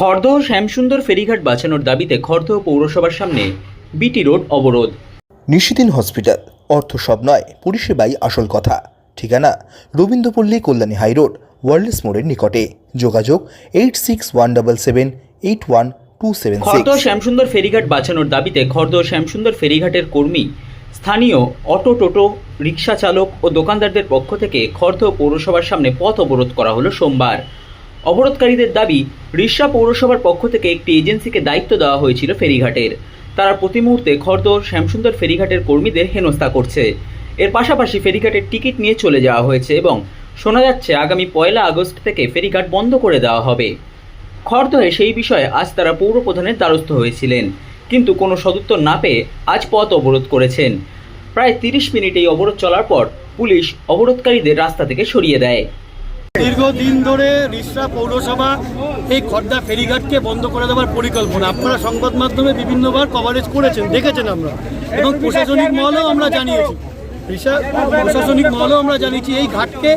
খড়দহ শ্যামসুন্দর ফেরিঘাট বাঁচানোর দাবিতে খড়দহ পৌরসভার সামনে বিটি রোড অবরোধ। নিশিদিন হসপিটাল অর্থ সব নয় পরিষেবাই আসল কথা। ঠিকানা রবীন্দ্রপল্লী কল্যাণী হাইরোড ওয়ার্ল্ডস মোড়ের নিকটে। যোগাযোগ eight six one double seven eight one two seven Khardah Shyamsundar ফেরিঘাট বাঁচানোর দাবিতে খড়দহ শ্যামসুন্দর ফেরিঘাটের কর্মী স্থানীয় অটো টোটো রিক্সা চালক ও দোকানদারদের পক্ষ থেকে খড়দহ পৌরসভার সামনে পথ অবরোধ করা হলো সোমবার। অবরোধকারীদের দাবি রিষ্যা পৌরসভার পক্ষ থেকে একটি এজেন্সিকে দায়িত্ব দেওয়া হয়েছিল ফেরিঘাটের। তারা প্রতি মুহূর্তে খড়দহ শ্যামসুন্দর ফেরিঘাটের কর্মীদের হেনস্থা করছে। এর পাশাপাশি ফেরিঘাটের টিকিট নিয়ে চলে যাওয়া হয়েছে এবং শোনা যাচ্ছে আগামী পয়লা আগস্ট থেকে ফেরিঘাট বন্ধ করে দেওয়া হবে। খড়দহে সেই বিষয়ে আজ তারা পৌর প্রধানের দ্বারস্থ হয়েছিলেন, কিন্তু কোনো সদুত্তর না পেয়ে আজ পথ অবরোধ করেছেন। প্রায় তিরিশ মিনিট এই অবরোধ চলার পর পুলিশ অবরোধকারীদের রাস্তা থেকে সরিয়ে দেয়। দীর্ঘদিন ধরে রিসরা পৌরসভা এই খর্দা ফেরিঘাটকে বন্ধ করে দেওয়ার পরিকল্পনা। আপনারা সংবাদ মাধ্যমে বিভিন্নবার কভারেজ করেছেন, দেখেছেন আমরা। এবং প্রশাসনিক মহলেও আমরা জানিয়েছি। প্রশাসনিক মহলেও আমরা জানিয়েছি, এই ঘাটকে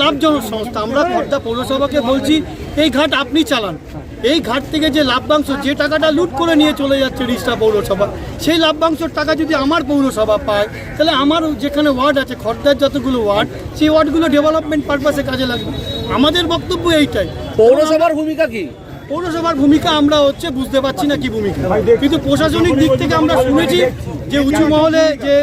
লাভজনক সংস্থা। আমরা খর্দা পৌরসভাকে বলছি, এই ঘাট আপনি চালান। এই ঘাট থেকে যে লাভ্যাংশ যে টাকাটা লুট করে নিয়ে চলে যাচ্ছে রিসরা পৌরসভা সেই লাভ্যাংশের টাকা যদি আমার পৌরসভা পায় তাহলে আমার যেখানে ওয়ার্ড আছে খর্দার যতগুলো ওয়ার্ড সেই ওয়ার্ডগুলো ডেভেলপমেন্ট পারপাসে কাজে লাগবে। আমাদের বক্তব্য এইটাই। পৌরসভার ভূমিকা কি? পৌরসভার ভূমিকা আমরা হচ্ছে বুঝতে পারছি না কি ভূমিকা। কিন্তু প্রশাসনিক দিক থেকে আমরা শুনেছি যে উঁচু মহলে যে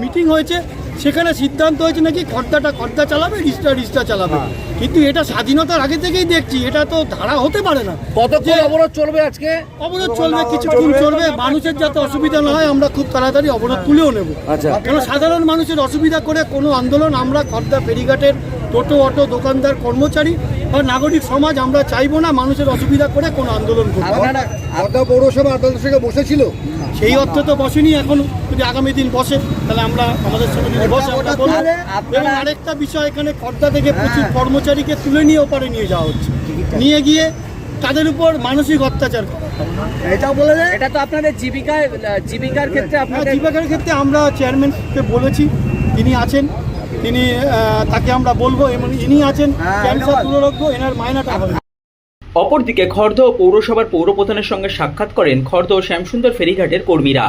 মিটিং হয়েছে সেখানে সিদ্ধান্ত হয়েছে নাকি খর্দাটা খর্দা চালাবে রিস্টা রিস্টা চালাবে। কিন্তু এটা স্বাধীনতার আগে থেকেই দেখছি এটা তো ধারা হতে পারে না। কতক্ষণ যে অবরোধ চলবে আজকে? অবরোধ চলবে কিছুক্ষণ চলবে। মানুষের যাতে অসুবিধা না হয় আমরা খুব তাড়াতাড়ি অবরোধ তুলেও নেব। আচ্ছা। কেন সাধারণ মানুষের অসুবিধা করে কোনো আন্দোলন আমরা খর্দা ফেরিঘাটের টোটো অটো দোকানদার কর্মচারী বা নাগরিক সমাজ আমরা চাইব না মানুষের অসুবিধা করে কোনো আন্দোলন করব পৌরসভা আদালত বসেছিল? সেই অর্থে তো বসেনি এখন যদি আগামী দিন বসে তাহলে আমরা আমাদের সঙ্গে বসে এবং আরেকটা বিষয় এখানে খর্দা থেকে প্রচুর কর্মচারীকে তুলে নিয়ে ওপারে নিয়ে যাওয়া হচ্ছে। নিয়ে গিয়ে তাদের উপর মানসিক অত্যাচার করা। এটাও বলে দেয় এটা তো আপনাদের জীবিকায় জীবিকার ক্ষেত্রে আমরা আপনাদের জীবিকার ক্ষেত্রে আমরা চেয়ারম্যানকে বলেছি তিনি আছেন। তিনি তাকে আমরা বলব এবং ইনি আছেন ক্যান্সার দুরারোগ্য এনার মায়নাটা হবে। অপরদিকে খড়দহ পৌরসভার পৌরপ্রধানের সঙ্গে সাক্ষাৎ করেন খড়দহ শ্যামসুন্দর ফেরিঘাটের কর্মীরা।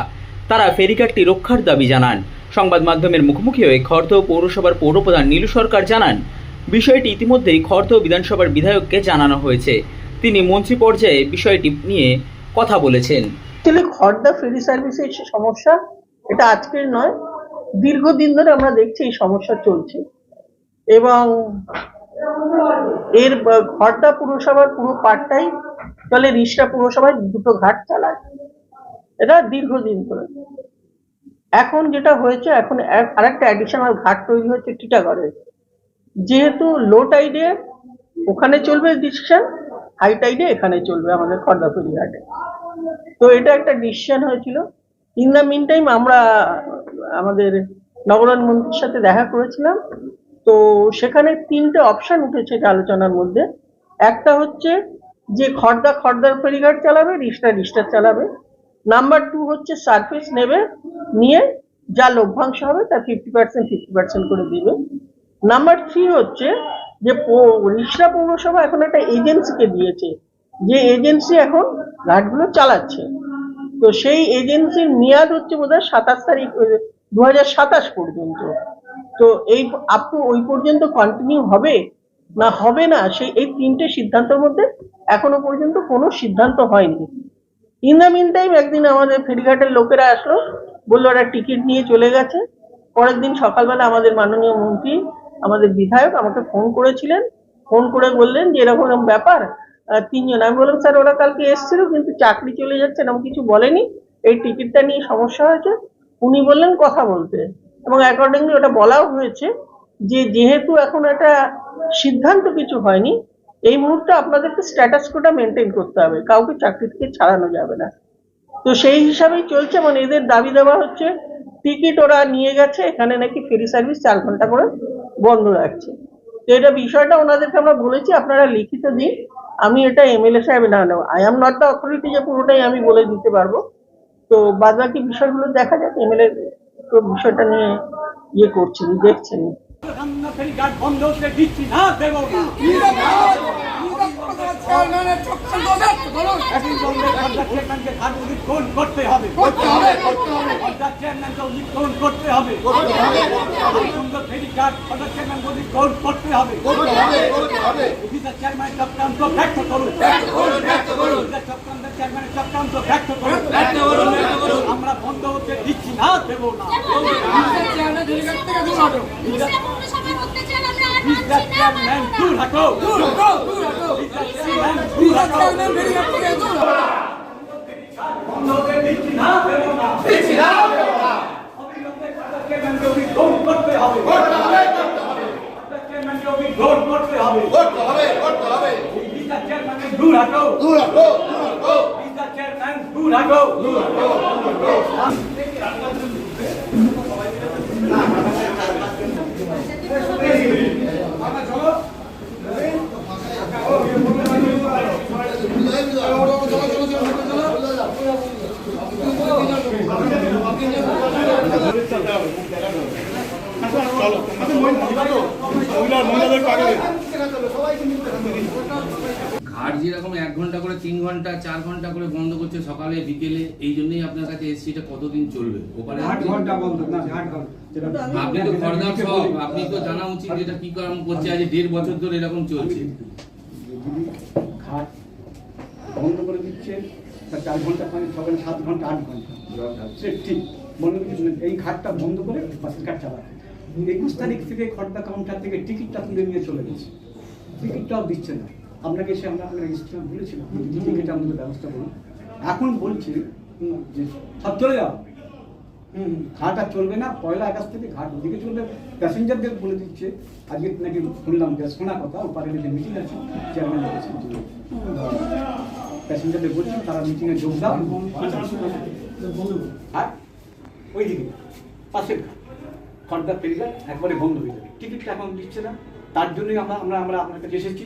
তারা ফেরিঘাটটি রক্ষার দাবি জানান। সংবাদ মাধ্যমের মুখোমুখি হয়ে খড়দহ পৌরসভার পৌরপ্রধান নীলু সরকার জানান বিষয়টি ইতিমধ্যেই খড়দহ বিধানসভার বিধায়ককে জানানো হয়েছে। তিনি মন্ত্রী পর্যায়ে বিষয়টি নিয়ে কথা বলেছেন। খড়দা ফেরি সার্ভিসের সমস্যা এটা আজকের নয় দীর্ঘদিন ধরে আমরা দেখছি এই সমস্যা চলছে। এবং এর খড়দা পুরসভার পুরো পাটটাই চলে রিষ্টা পুরসভায় দুটো ঘাট চালায়। এটা দীর্ঘদিন ধরে। এখন যেটা হয়েছে, এখন আরেকটা অ্যাডিশনাল ঘাট তৈরি হচ্ছে টিটাগড়ে। যেহেতু লো টাইডে ওখানে চলবে ডিসিশন হাই টাইডে এখানে চলবে আমাদের খড়দা ঘাটে। তো এটা একটা ডিসিশন হয়েছিল। ইন দ্য মিন টাইম আমরা, আমাদের নগরায়ণ মন্ত্রীর সাথে দেখা করেছিলাম। তো সেখানে তিনটে অপশন উঠেছে এটা আলোচনার মধ্যে। একটা হচ্ছে যে খর্দা খর্দার ফেরিঘাট চালাবে রিস্টা রিস্টার চালাবে। নাম্বার টু হচ্ছে সার্ভিস নেবে, নিয়ে যা লভ্যাংশ হবে তার ফিফটি পার্সেন্ট ফিফটি পার্সেন্ট করে দিবে। নাম্বার থ্রি হচ্ছে যে রিষ্টা পৌরসভা এখন একটা এজেন্সিকে দিয়েছে। যে এজেন্সি এখন ঘাটগুলো চালাচ্ছে। তো সেই এজেন্সির মেয়াদ হচ্ছে বোধ হয় সাতাশ তারিখ দু হাজার সাতাশ পর্যন্ত। তো এই আপ টু ওই পর্যন্ত কন্টিনিউ হবে না হবে না, সেই এই তিনটে সিদ্ধান্তের মধ্যে এখনও পর্যন্ত কোনো সিদ্ধান্ত হয়নি। ইন দ্য মিন টাইম একদিন আমাদের ফেরিঘাটের লোকেরা আসলো, বলল ওরা টিকিট নিয়ে চলে গেছে। পরের দিন সকালবেলা আমাদের মাননীয় মন্ত্রী, আমাদের বিধায়ক আমাকে ফোন করেছিলেন। ফোন করে বললেন যে এরকম ব্যাপার তিনজন। আমি বললাম, স্যার, ওরা কালকে এসেছিল, কিন্তু চাকরি চলে যাচ্ছে এরকম কিছু বলেনি। এই টিকিটটা নিয়ে সমস্যা হয়েছে। উনি বললেন, কথা বলতে। এবং অ্যাকর্ডিংলি ওটা বলাও হয়েছে যে, যেহেতু এখন একটা সিদ্ধান্ত কিছু হয়নি, এই মুহূর্তে আপনাদেরকে স্ট্যাটাস কোটা মেনটেন করতে হবে। কাউকে চাকরি থেকে ছাড়ানো যাবে না। তো সেই হিসাবেই চলছে। মানে এদের দাবি দেওয়া হচ্ছে, টিকিট ওরা নিয়ে গেছে, এখানে নাকি ফেরি সার্ভিস চার ঘণ্টা করে বন্ধ রাখছে। তো এটা বিষয়টা ওনাদেরকে আমরা বলেছি। আপনারা লিখিত দিন আমি এটা এমএলএ সাহেব না নেব। I am not the authority যে পুরোটাই আমি বলে দিতে পারব। তো বাদ বাকি বিষয়গুলো দেখা যাক এমএলএ তো বিষয়টা নিয়ে ইয়ে করছেন দেখছেন করতে হবে। খর্দা চেয়ারম্যানকে উদ্বোধন করতে হবে। সুন্দর ফেরিঘাট খর্দা চেয়ারম্যান উদ্বোধন করতে হবে। অফিসার চেয়ারম্যান চক্রান্ত ব্যর্থ করুন। চক্রান্তের চেয়ারম্যানের চক্রান্ত করুন। আমরা বন্ধ হতে দিচ্ছি না দেবো না। অফিসার চেয়ারম্যান দূর হাঁটো অফিসার চেয়ারম্যান দূর হাঁটো বন্ধ হতে দিচ্ছি না দেবো না দিচ্ছি না দেবো না অবিলম্বে খর্দা চেয়ারম্যানকে উদ্বোধন করতে হবে খর্দা চেয়ারম্যানকে উদ্বোধন করতে হবে অফিসার চেয়ারম্যানের দূর হাঁটো অফিসার চেয়ারম্যান দূর হাঁটো ঘাট যেরকম এক ঘণ্টা চার ঘণ্টা করে বন্ধ করছে সকালে বিকেলে এই জন্যই আপনার কাছে এসছি এটা কতদিন চলবে? ওখানে আট ঘণ্টা বন্ধ না আট ঘণ্টা। আপনি তো খরদার সব আপনি তো জানা উচিত এটা কি কারণ করছে আজ দেড় বছর ধরে এরকম চলছে। ঘাট বন্ধ করে দিচ্ছে চার ঘণ্টা পানি সকালে সাত ঘণ্টা আট ঘণ্টা। সে ঠিক বন্ধ করে এই ঘাটটা বন্ধ করে বাসের একুশ তারিখ থেকে খর্দা কাউন্টার থেকে টিকিটটা তুলে নিয়ে চলে গেছে। টিকিটটাও দিচ্ছে না। আপনাকে সে আমরা আপনাকে রেজিস্ট্রেশন বলেছিলাম? আমাদের ব্যবস্থা করুন এখন বলছি যে সব চলে যাও। ঘাট আর চলবে না, পয়লা আকাশ থেকে ঘাট ওদিকে চলবে। প্যাসেঞ্জারদের বলে দিচ্ছে, আজকে নাকি শুনলাম যে শোনা কথা, ওপারে যে মিটিং আছে চেয়ারম্যান বলেছেন প্যাসেঞ্জারদের বলছেন তারা মিটিংয়ে যোগ দাও। আর ওইদিকে, পাশের ঘাট খর্দা ফেরিঘাট একবারে বন্ধ হয়ে যাবে। টিকিটটা এখন দিচ্ছে না। তার জন্যই আমরা আমরা আমরা আপনার কাছে এসেছি।